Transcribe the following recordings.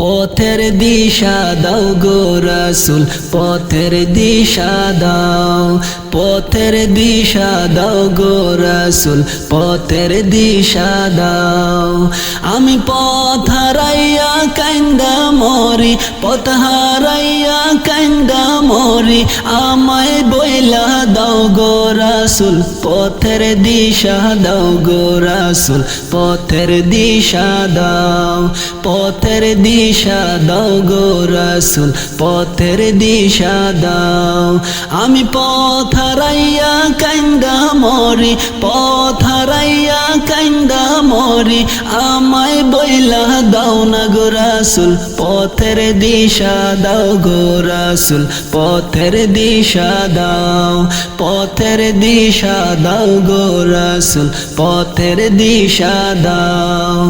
পথের দিশা দাও গো রাসুল, পথের দিশা দাও, পথের দিশা দাও গো রাসুল, পথের দিশা দাও। আমি পথ হারাইয়া কান্দা মরি, পথ হারাইয়া কান্দা মরি, আমায় বইলা দাও গো রাসুল, পথের দিশা দাও গো রাসুল, পথের দিশা দাও, পথের দিশা দাও গো রাসুল, পথের দিশা দাও। আমি পথ হারাইয়া কান্দা মরি, পথ হারাইয়া কান্দা মরি, আমায় বইলা দাও না গো রাসুল, পথের দিশা দাও গো রাসুল, পথের দিশা দাও। পথের দিশা দাও গো রাসুল, পথের দিশা দাও।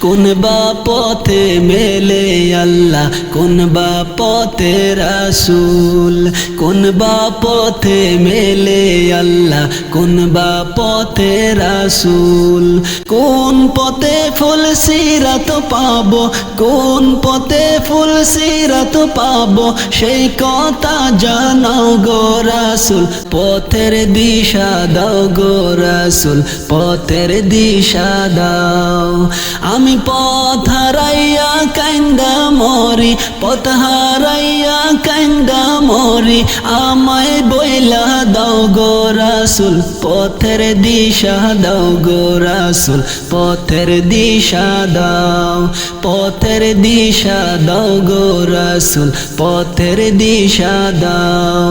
কোন বা পথে মেলে আল্লাহ? কোন বা পথে রাসুল? কোন বা পথে মেলে আল্লাহ? কোন বা পথে রাসুল? কোন পথে ফুল সিরাত পাবো? কোন পথে ফুল সিরাত পাবো? সেই কথা জানাও গো রাসুল। পথের দিশা দাও গো রাসুল। পথের দিশা দাও। আমি পথ হারাইয়া কান্দা মরি, পথ হারাইয়া কান্দা মরি, আমায় বইলা দাও গো রাসুল, পথের দিশা দাও গো রাসুল, পথের দিশা দাও, পথের দিশা দাও গো রাসুল, পথের দিশা দাও।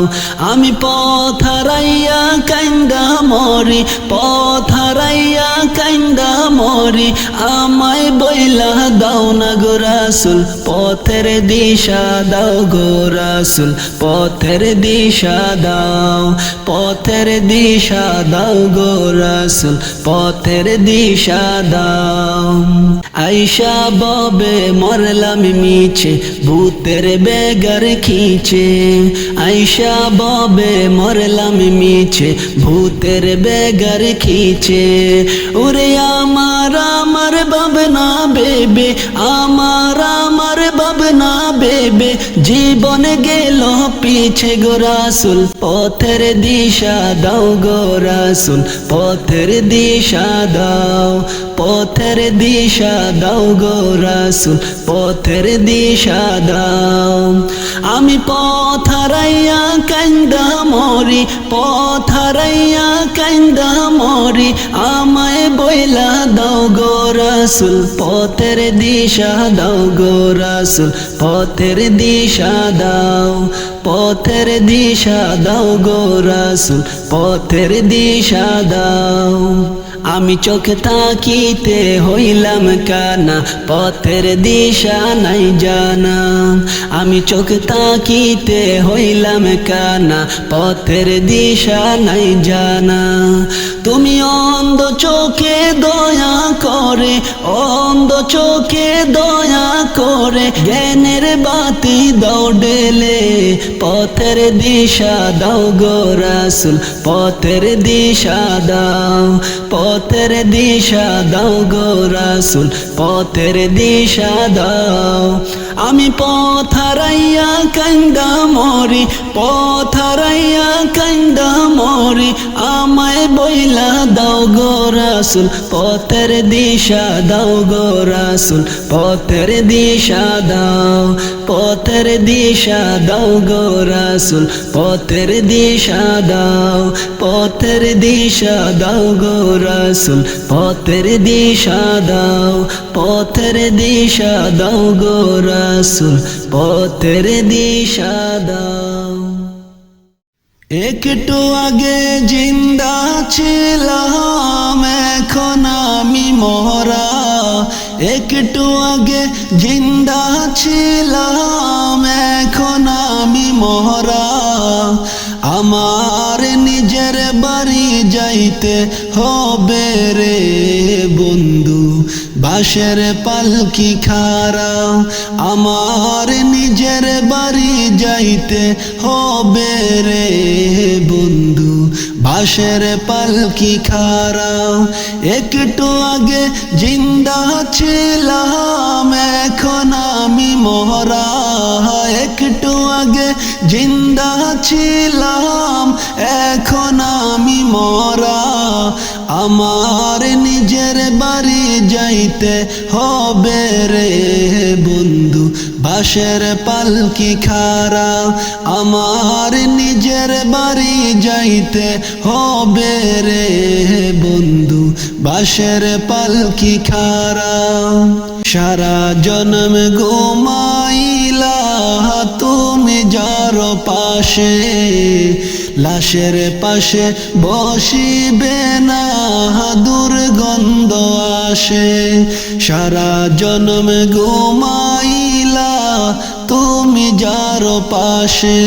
আমি পথ হারাইয়া কান্দা মরি, পথ হারাইয়া কান্দা মরি, আমায় বইলা দাও না গো রাসুল, পথের দিশা দাও গো রাসুল, পথের দিশা দাও, পথের দিশা দাও গো রাসুল, পথের দিশা দাও। আইসা ববে মরলাম মিছে ভূতের বেগার খিচে। আইসা ববে মরলাম মিছে ভূতের বেগার খিচে। ওরে আমার আমার বাবনা বেবে আমার আমার বাবনা বেবে, জীবন গেল পিছে গোরাসুল পথের দিশা দাও গোরাসুল পথের দিশা দাও। পথের দিশা দাও গোরাসুল পথের দিশা দাও। আমি পথ হারাইয়া কান্দা মরি, পথ হারাইয়া কান্দা মরি, আমায় বইলা দাও গো রাসুল, পথের দিশা দাও গো রাসুল পথের দিশা দাও পথের দিশা দাও গো রাসুল পথের দিশা দাও। আমি চোখ তাকিতে হইলাম কানা, পথের দিশা নাই জানা। আমি চোখ তাকিতে হইলাম কানা, পথের দিশা নাই জানা। তুমি অন্ধ চোখে দয়া করে, অন্ধ চোখে দয়া করে, জ্ঞানের বাতি দাও ডেলে পথের দিশা দাও গো রাসুল, পথের দিশা দাও পথের দিশা দাও গো রাসুল, পথের দিশা দাও। আমি পথ হারাইয়া কান্দা মরি, পথ হারাইয়া কান্দা মরি, আমায় বইলা দাও গো রাসুল, পথের দিশা দাও গো রাসুল, পথের দিশা দাও। পথের দিশা দাও গো পথের দিশা দাও, পথের দিশা দাও গো পথের দিশা দাও, পথের দিশা দাও গো পথের দিশা দাও। একটু আগে জিন্দা ছিলাম, এখন আমি মরা একটু আগে জিন্দা ছিলাম, এখন আমি মহরা আমার নিজের বাড়ি যাইতে হবে রে বন্ধু, বাঁশের পালকি খারা আমার নিজের বাড়ি যাইতে হবে রে বন্ধু বাঁশের পালকি খারা? একটু আগে জিন্দা ছিলাম, এখন আমি মহরা একটু আগে জিন্দা ছিলাম, এখন আমি মরা। আমার নিজের বাড়ি যাইতে হবে রে বন্ধু বাসের পালকি খারা? আমার নিজের বাড়ি যাইতে হবে রে বন্ধু বাসের পালকি খারা? সারা জন্ম ঘুমাইলা, তুমি যার পাশে। লাশের পাশে বসিবে না, দুর্গন্ধ আসে। সারা জন্ম ঘুমাইলা তুমি যার পাশে,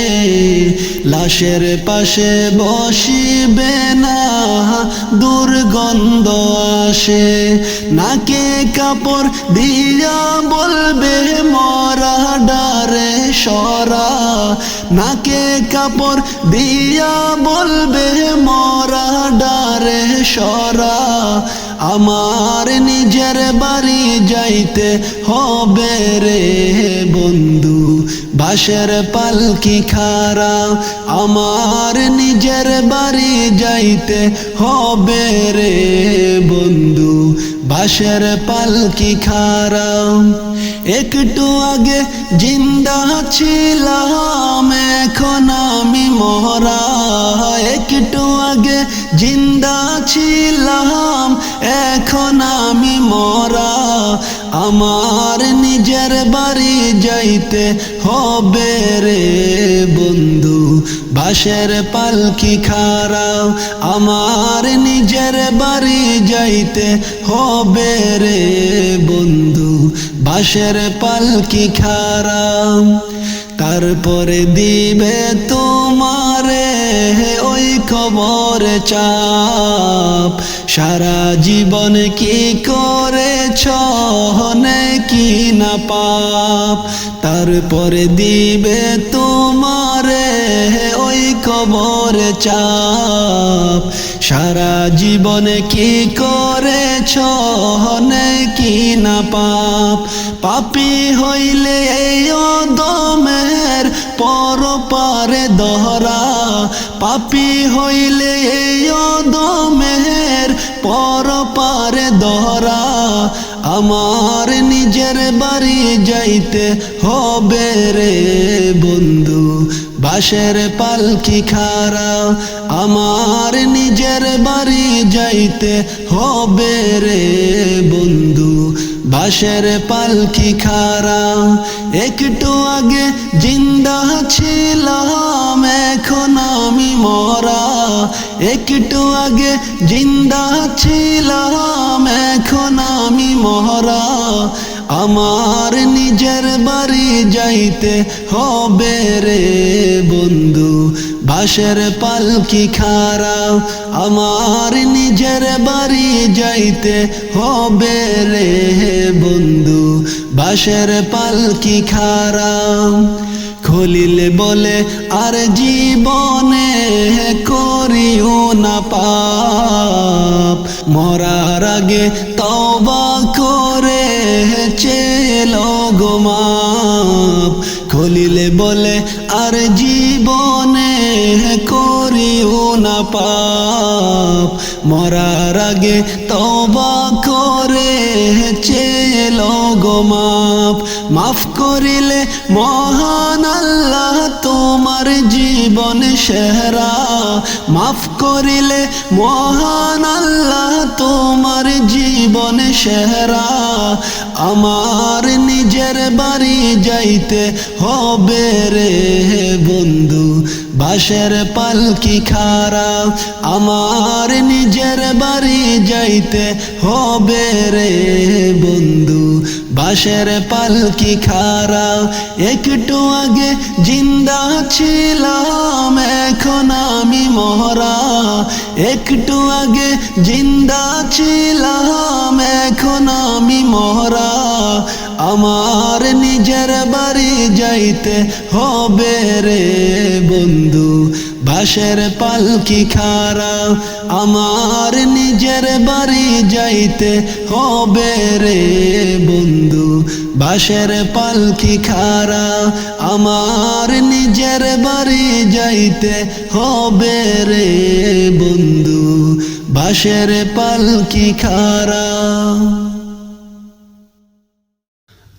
লাশের পাশে বসিবে না, দুর্গন্ধ আসে। নাকে কাপড় দিয়া বলবে, মরা ডারে সরা। নাকে কাপড় দিয়া বলবে, মরা ডারে সরা। আমার নিজের বাড়ি যাইতে হবে রে বন্ধু। বাসের পালকি খারা আমার নিজের বাড়ি যাইতে হবে রে বন্ধু। বাসের পালকি খারা একটু আগে জিন্দা ছিলাম, এখন আমি মহরা একটু আগে জিন্দা ছিলাম এখন আমি মরা, আমার নিজের বাড়ি যাইতে হবে রে বন্ধু। বাসের পালকি খারাও, আমার নিজের বাড়ি যাইতে হবে রে বন্ধু। বাসের পালকি খারাও, তারপরে দিবে তোমারে ওই খবর চাপ। সারা জীবন কি করেছ কি না পাপ? তারপরে দিবে তোমারে ওই খবর চাপ। সারা জীবন কি করেছ কি না পাপ? পাপি হইলে এই দমের পর পারে দহরা পাপি হইলে দমের পর পারে দহরা আমার নিজের বাড়ি যাইতে হবে রে বন্ধু। বাসের পালকি খারা, আমার নিজের বাড়ি যাইতে হবে রে বন্ধু। বাসের পালকি খারা, একটু আগে জিন্দা ছিলাম। আমি মরা, একটু আগে জিন্দা ছিলাম, এখন আমি মহরা আমার নিজের বাড়ি যাইতে হবে রে বন্ধু বাসের পালকি খারা আমার নিজের বাড়ি যাইতে হবে রে বন্ধু বাসের পালকি খারা খলিল বলে, আর জীবনে করিও না পাপ। মরার আগে তবা করে চেল গোমাপ খলিলে বলে, আর জীবনে করিও না পাপ। মরার আগে তবা করে চেল গোমাপ মাফ করিলে মহান তোমার জীবন সেহরা। মাফ করিলে মহান আল্লাহ তোমার জীবন সেহরা। আমার নিজের বাড়ি যাইতে হবে রে বন্ধু। বাসের পালকি খারা আমার নিজের বাড়ি যাইতে হবে রে বন্ধু। বাসের পালকি খারা একটু আগে জিন্দা ছিলাম, এখন আমি মহরা একটু আগে জিন্দা ছিলাম, এখন আমি মহরা আমার নিজের বাড়ি যাইতে হবে রে বন্ধু। বাসের পালকি খারা আমার নিজের বাড়ি যাইতে হবে রে বন্ধু। বাসের পালকি খারা আমার নিজের বাড়ি যাইতে হবে রে বন্ধু। বাসের পালকি খারা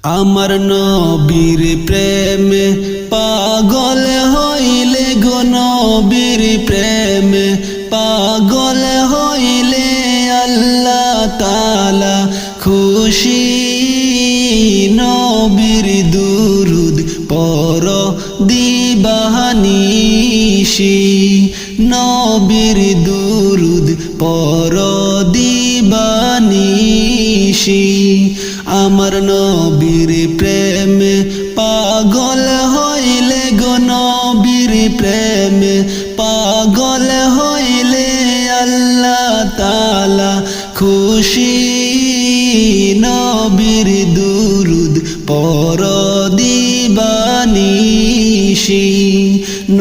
আমার নবীর প্রেমে পাগল হইলে গো নবীর প্রেমে পাগল হইলে আল্লাহ তালা খুশি। নবীর দুরুদ পর দিবাহানিশি। নবীর দুরুদ পর দিবানিশি আমার নবীর প্রেমে পাগল হইলে গো নবীর প্রেমে পাগল হইলে আল্লাহ তালা খুশি। নবীর দুরুদ পর দিবানিশি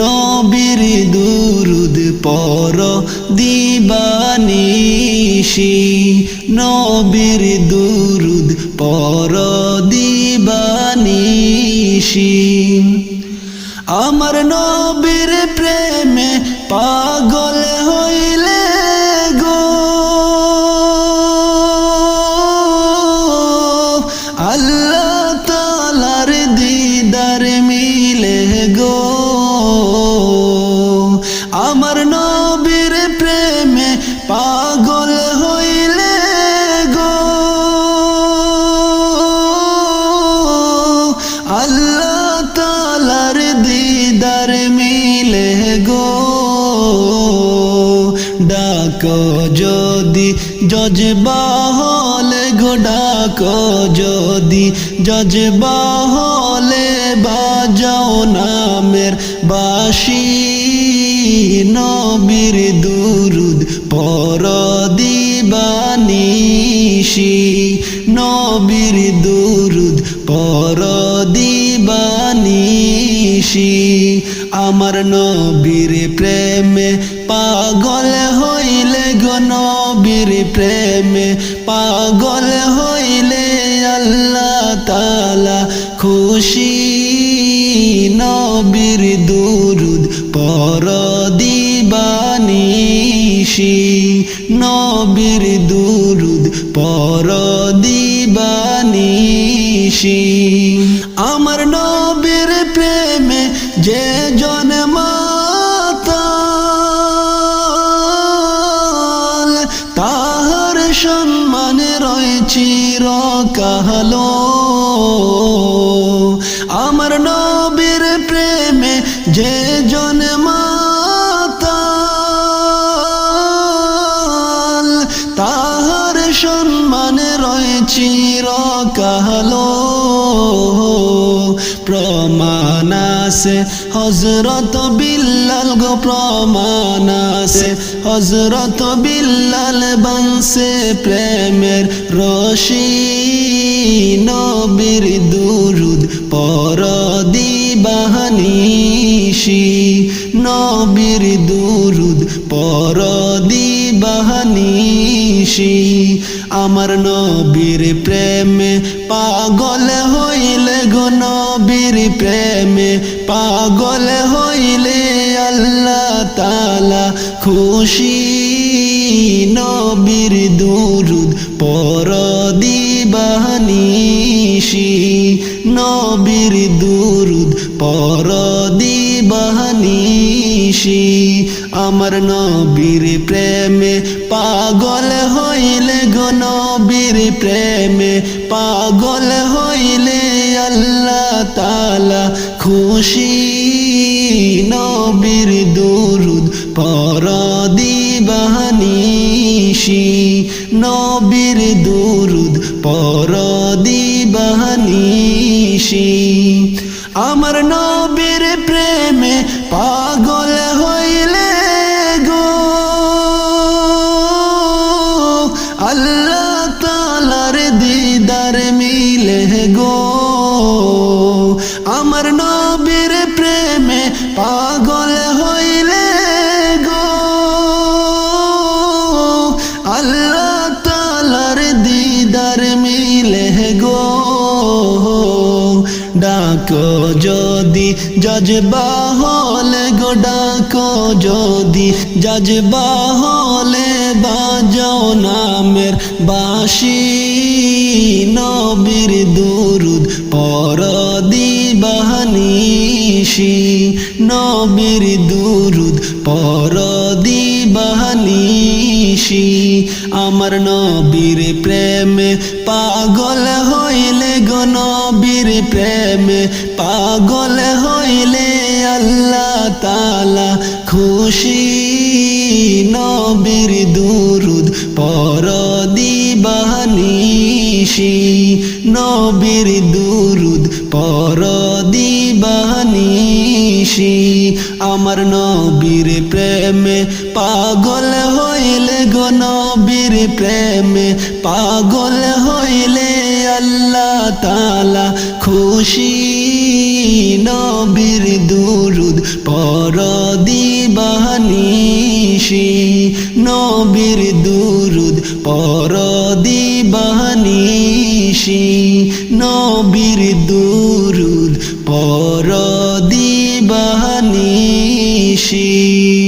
নবীর দুরুদ পর দিবানিশি নবীর দুরুদ পর দিবানিশি আমার নবীর প্রেমে পাগল আল্লাহ তালার দিদার মিলে গো। ডাক যদি জজবা হলে গো ডাক যদি জজবা হলে বাজাও নামের বাসি। নবীর দুরুদ পর দিবানিশি। নবীর দুরুদ পর দিবানিশি আমার নবীর প্রেমে পাগল হইলে গো নবীর প্রেমে। পাগল হইলে আল্লাহ তালা খুশি। নবীর দুরুদ পর দিবানিশি নবীর দুরুদ পর দিবানিশি যে জন্মাতাল তাহার সম্মানে রয়েছি রকালো আমার নবীর প্রেমে যে জন্মাতাল তাহার সম্মানে রয়েছি রকালো প্রমাণ আছে হজরত বিল্লাল গো প্রমাণ আছে। হজরত বিল্লাল বাংসে প্রেমের রশি। নবীর দুরুদ পর দিবাহানিশি নবীর দুরুদ পর দিবাহানিশি আমার নবীর প্রেমে পাগল হইলে গো নবীর প্রেমে পাগল হইলে আল্লাহ তালা খুশি। নবীর দুরুদ পর দিবাহানিশি নবীর দুরুদ পর দিবাহানিশি আমার নবীর প্রেমে পাগল হইলে নবীর প্রেমে পাগল হইলে আল্লাহ তালা খুশি। নবীর দুরুদ পর দিবাহানিশি নবীর দুরুদ পর দিবাহানিশি আমার নবীর ডাকো যদি জজবা হলে গো ডাকো যদি জজবা হলে বাজাও নামের বাসি নবীর দুরুদ পর দিবাহানিসি নবীর দুরুদ পর দিবাহানিসি আমার নবীর প্রেমে পাগল হইলে গো নবীর প্রেমে। পাগল হইলে আল্লাহ তালা খুশি। নবীর দুরুদ পর দিবানিসি নবীর দুরুদ পর দিবানিসি আমার নবীর প্রেমে পাগল হইলে গো নবীর প্রেমে, পাগল হইলে আল্লাহ তালা খুশি। নবীর দুরুদ পর দিবানিসি নবীর দুরুদ পর দিবানিসি নবীর দুরুদ পর sheep.